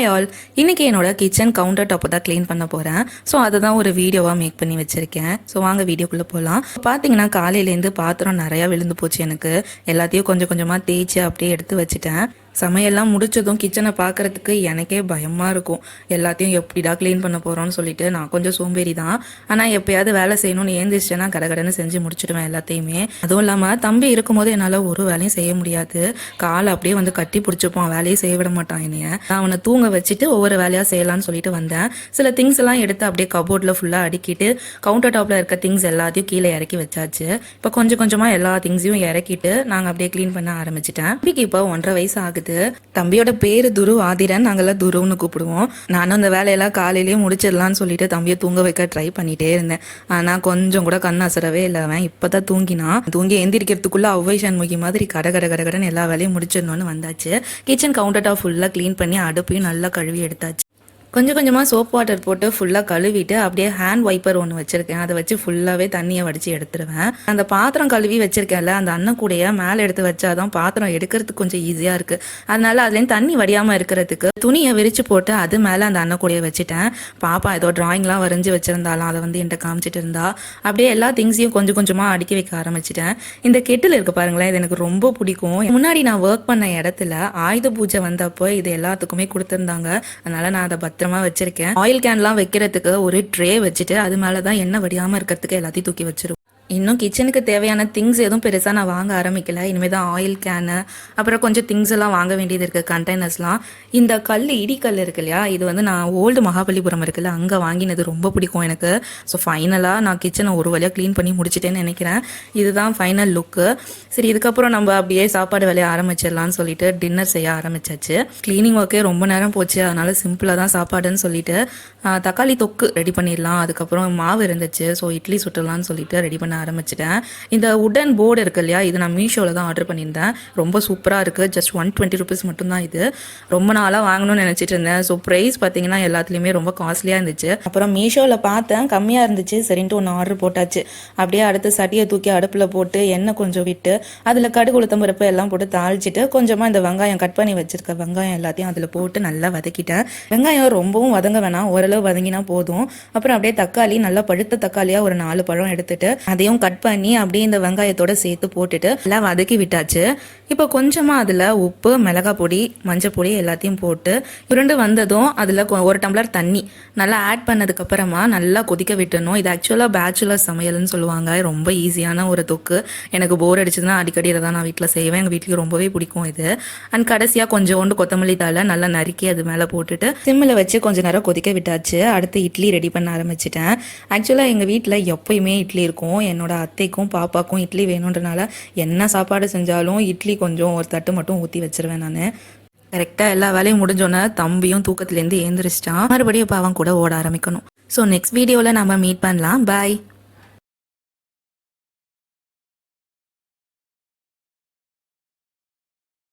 Hi all இன்றைக்கி என்னோட kitchen counter டாப்பை தான் க்ளீன் பண்ண போகிறேன் ஸோ அதை தான் ஒரு வீடியோவாக மேக் பண்ணி வச்சுருக்கேன். ஸோ வாங்க வீடியோக்குள்ளே போகலாம் பார்த்தீங்கன்னா காலையிலேருந்து பாத்திரம் நிறையா விழுந்து போச்சு எனக்கு. எல்லாத்தையும் கொஞ்சம் கொஞ்சமாக தேய்ச்சி அப்படியே எடுத்து வச்சுட்டேன். சமையல்லாம் முடிச்சதும் கிச்சனை பார்க்கறதுக்கு எனக்கே பயமாக இருக்கும். எல்லாத்தையும் எப்படிடா க்ளீன் பண்ண போகிறோம்னு சொல்லிட்டு நான் கொஞ்சம் சோம்பேறி தான். ஆனால் எப்பயாவது வேலை செய்யணும்னு ஏந்திரிச்சேன்னா கடகடன்னு செஞ்சு முடிச்சிடுவேன் எல்லாத்தையுமே. அதுவும் இல்லாமல் தம்பி இருக்கும்போது என்னால் ஒரு வேலையும் செய்ய முடியாது. காலை அப்படியே வந்து கட்டி பிடிச்சிப்பான். வேலையை செய்ய விட மாட்டான் என்னைய. நான் அவனை தூங்க வச்சுட்டு ஒவ்வொரு வேலையாக செய்யலாம்னு சொல்லிட்டு வந்தேன். சில திங்ஸ் எல்லாம் எடுத்து அப்படியே கபோர்டில் ஃபுல்லாக அடுக்கிட்டு கவுண்டர் டாப்பில் இருக்க திங்ஸ் எல்லாத்தையும் கீழே இறக்கி வச்சாச்சு. இப்போ கொஞ்சம் கொஞ்சமாக எல்லா திங்ஸையும் இறக்கிட்டு நாங்கள் அப்படியே க்ளீன் பண்ண ஆரம்பிச்சிட்டேன். தம்பிக்கு இப்போ ஒன்றரை வயசு ஆகுது. தம்பியோட பேர் துரு ஆதிரன். நாங்கெல்லாம் துருன்னு கூப்பிடுவோம். நானும் அந்த வேலையெல்லாம் காலையிலேயே முடிச்சிடலான்னு சொல்லிட்டு தம்பியை தூங்க வைக்க ட்ரை பண்ணிட்டே இருந்தேன். ஆனால் கொஞ்சம் கூட கண் அசரவே இல்லை. அவன் இப்போதான் தூங்கினான். தூங்கி எந்திரிக்கிறதுக்குள்ள அவ்வை சண்முகி மாதிரி கட கட கட கடன்னு எல்லா வேலையும் முடிச்சிடணும்னு வந்தாச்சு. கிச்சன் கவுண்டர் டாப் ஃபுல்லாக க்ளீன் பண்ணி அடுப்பையும் நல்லா கழுவி எடுத்தாச்சு. கொஞ்சம் கொஞ்சமாக சோப் வாட்டர் போட்டு ஃபுல்லாக கழுவிட்டு அப்படியே ஹேண்ட் வைப்பர் ஒன்று வச்சுருக்கேன். அதை வச்சு ஃபுல்லாகவே தண்ணியை வடித்து எடுத்துருவேன். அந்த பாத்திரம் கழுவி வச்சுருக்கேன்ல அந்த அண்ணன் கூடைய மேலே எடுத்து வச்சாதான் பாத்திரம் எடுக்கிறதுக்கு கொஞ்சம் ஈஸியாக இருக்குது அதனால அதுலேருந்து தண்ணி வடியாமல் இருக்கிறதுக்கு துணியை விரித்து போட்டு அது மேலே அந்த அண்ணன் கூடைய வச்சுட்டேன். பாப்பா ஏதோ ட்ராயிங்லாம் வரைஞ்சி வச்சுருந்தாலும் அதை வந்து என்கிட்ட காமிச்சிட்டு இருந்தா. அப்படியே எல்லா திங்ஸையும் கொஞ்சம் கொஞ்சமாக அடுக்கி வைக்க ஆரம்பிச்சிட்டேன். இந்த கெட்டில் இருக்குது பாருங்களேன் இது எனக்கு ரொம்ப பிடிக்கும். முன்னாடி நான் ஒர்க் பண்ண இடத்துல ஆயுத பூஜை வந்தப்போ இது எல்லாத்துக்குமே கொடுத்துருந்தாங்க. அதனால நான் அதை பத்திரமா வச்சிருக்கேன். ஆயில் கேன்லாம் வைக்கிறதுக்கு ஒரு ட்ரே வச்சுட்டு அது மேலே தான் எண்ணெய் வடியாமல் இருக்கிறதுக்கு எல்லாத்தையும் தூக்கி வச்சிருவோம். இன்னும் கிச்சனுக்கு தேவையான திங்ஸ் எதுவும் பெருசாக நான் வாங்க ஆரம்பிக்கல. இனிமேல் தான் ஆயில் கேனு அப்புறம் கொஞ்சம் திங்ஸ் எல்லாம் வாங்க வேண்டியது இருக்குது கண்டெய்னர்ஸ்லாம் இந்த கல் இடிக்கல் இருக்கு இல்லையா? இது வந்து நான் ஓல்டு மகாபலிபுரம் இருக்குல்ல அங்கே வாங்கினது ரொம்ப பிடிக்கும் எனக்கு. ஸோ ஃபைனலாக நான் கிச்சனை ஒரு வழியாக க்ளீன் பண்ணி முடிச்சிட்டேன்னு நினைக்கிறேன். இதுதான் ஃபைனல் லுக்கு சரி இதுக்கப்புறம் நம்ம அப்படியே சாப்பாடு வேலையை ஆரம்பிச்சிடலாம்னு சொல்லிட்டு டின்னர் செய்ய ஆரம்பிச்சாச்சு. க்ளீனிங் ஒர்க்கே ரொம்ப நேரம் போச்சு. அதனால சிம்பிளாக தான் சாப்பாடுன்னு சொல்லிட்டு தக்காளி தொக்கு ரெடி பண்ணிடலாம். அதுக்கப்புறம் மாவு இருந்துச்சு. ஸோ இட்லி சுட்டலாம்னு சொல்லிட்டு ரெடி பண்ண ஆரம்பிச்சிட்டேன். இந்த உடன் போர்டு இருக்கு இல்லையா இது நான் மீஷோவில் தான் ஆர்டர் பண்ணியிருந்தேன். ரொம்ப சூப்பராக இருக்குது ஜஸ்ட் ஒன் டுவெண்ட்டி ருபீஸ் மட்டும்தான் இது. ரொம்ப நாளாக வாங்கணும்னு நினச்சிட்டு இருந்தேன். ஸோ ப்ரைஸ் பார்த்தீங்கன்னா எல்லாத்துலேயுமே ரொம்ப காஸ்ட்லியாக இருந்துச்சு. அப்புறம் மீஷோவில் பார்த்தேன் கம்மியாக இருந்துச்சு. சரின்ட்டு ஒன்று ஆர்டர் போட்டாச்சு. அப்படியே அடுத்து சட்டியை தூக்கி அடுப்பில் போட்டு எண்ணெய் கொஞ்சம் விட்டு அதில் கடுகு உளுத்தம் பருப்பு எல்லாம் போட்டு தாளிச்சிட்டு கொஞ்சமாக இந்த வெங்காயம் கட் பண்ணி வச்சிருக்க வெங்காயம் எல்லாத்தையும் அதில் போட்டு நல்லா வதக்கிட்டேன். வெங்காயம் ரொம்பவும் வதங்க வேணாம். ஓரளவு வதங்கினா போதும். அப்புறம் அப்படியே தக்காளி நல்லா பழுத்த தக்காளியாக ஒரு நாலு பழம் எடுத்துட்டு அதையும் கட் பண்ணி அப்படியே இந்த வெங்காயத்தோட சேர்த்து போட்டுட்டு எல்லாம் வதக்கி விட்டாச்சு. இப்போ கொஞ்சமாக அதில் உப்பு மிளகாய் பொடி மஞ்சள் பொடி எல்லாத்தையும் போட்டு இரண்டு வந்ததும் அதில் ஒரு டம்ளர் தண்ணி. நல்லா ஆட் பண்ணதுக்கப்புறமா நல்லா கொதிக்க விட்டணும் இது ஆக்சுவலாக பேச்சுலர் சமையல்னு சொல்லுவாங்க. ரொம்ப ஈஸியான ஒரு தொக்கு. எனக்கு போர் அடிச்சதுன்னா அடிக்கடி இதை தான் நான் வீட்டில் செய்வேன். எங்கள் வீட்டுக்கு ரொம்பவே பிடிக்கும் இது. அண்ட் கடைசியாக கொஞ்சோண்டு கொத்தமல்லி தழை நல்லா நறுக்கி அது மேலே போட்டுட்டு சிம்மில் வச்சு கொஞ்ச நேரம் கொதிக்க விட்டாச்சு. அடுத்து இட்லி ரெடி பண்ண ஆரம்பிச்சிட்டேன். ஆக்சுவலாக எங்கள் வீட்டில் எப்பயுமே இட்லி இருக்கும். என்னோட அத்தைக்கும் பாப்பாக்கும் இட்லி வேணுன்றனால என்ன சாப்பாடு செஞ்சாலும் இட்லி கொஞ்சம் ஒரு தட்டு மட்டும் ஊற்றி வச்சிருவேன் நான். கரெக்டாக எல்லா வேலையும் முடிஞ்சோன்னே தம்பியும் தூக்கத்துலேருந்து ஏந்திரிச்சிட்டான். மறுபடியும் இப்போ அவன் கூட ஓட ஆரம்பிக்கணும். ஸோ நெக்ஸ்ட் வீடியோவில் நம்ம மீட் பண்ணலாம். பாய்